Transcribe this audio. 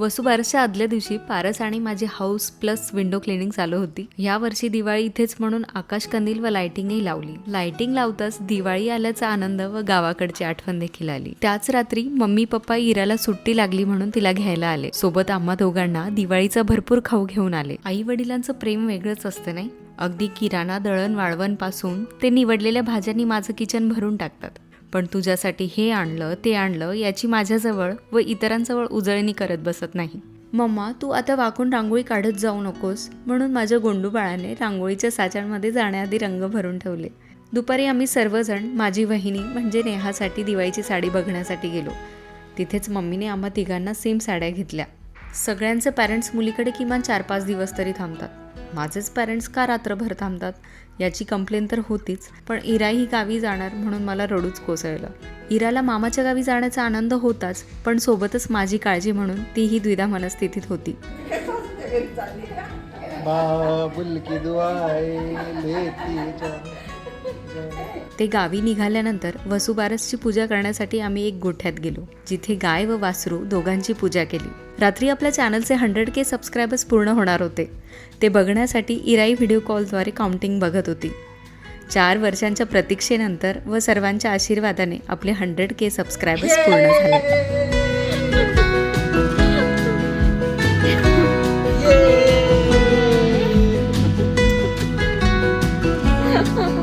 वसुबारसच्या आदल्या दिवशी पारस आणि माझी हाऊस प्लस विंडो क्लिनिंग चालू होती. या वर्षी दिवाळी इथेच म्हणून आकाश कंदील व लाइटिंगही लावली. लाइटिंग लावताच दिवाळी आल्याचा आनंद व गावाकडची आठवण देखील आली. त्याच रात्री मम्मी पप्पा इराला सुट्टी लागली म्हणून तिला घ्यायला आले. सोबत आम्हा दोघांना दिवाळीचा भरपूर खाऊ घेऊन आले. आई वडिलांचं प्रेम वेगळंच असतं नाही? अगदी किराणा दळण वाळवणपासून ते निवडलेल्या भाज्यांनी माझं किचन भरून टाकतात. पण तुझ्यासाठी हे आणलं ते आणलं याची माझ्याजवळ व इतरांजवळ उजळणी करत बसत नाही. मम्मा तू आता वाकून रांगोळी काढत जाऊ नकोस म्हणून माझ्या गोंडू बाळाने रांगोळीच्या साच्यांमध्ये जाण्याआधी रंग भरून ठेवले. दुपारी आम्ही सर्वजण माझी वहिनी म्हणजे नेहासाठी दिवाळीची साडी बघण्यासाठी गेलो. तिथेच मम्मीने आम्हा तिघांना सेम साड्या घेतल्या. सगळ्यांचे पॅरेंट्स मुलीकडे किमान चार पाच दिवस तरी थांबतात. माझेच पॅरेंट्स का रात्रभर थांबतात? याची कंप्लेन तर होतीच पण इरा ही गावी जाणार म्हणून मला रडूच कोसळलं. इराला मामाच्या गावी जाण्याचा आनंद होताच पण सोबतच माझी काळजी म्हणून तीही द्विधा मनस्थितीत होती. बाबुल की दुआएं लेती जा. ते गावी निघाल्यानंतर वसुबारसची पूजा करण्यासाठी आम्ही एक गोठ्यात गेलो जिथे गाय व वासरू दोघांची पूजा केली. रात्री आपल्या चॅनलचे हंड्रेड के सबस्क्रायबर्स पूर्ण होणार होते. ते बघण्यासाठी इराई व्हिडिओ कॉलद्वारे काउंटिंग बघत होती. चार वर्षांच्या प्रतीक्षेनंतर व सर्वांच्या आशीर्वादाने आपले हंड्रेड के सबस्क्रायबर्स पूर्ण झाले. Ha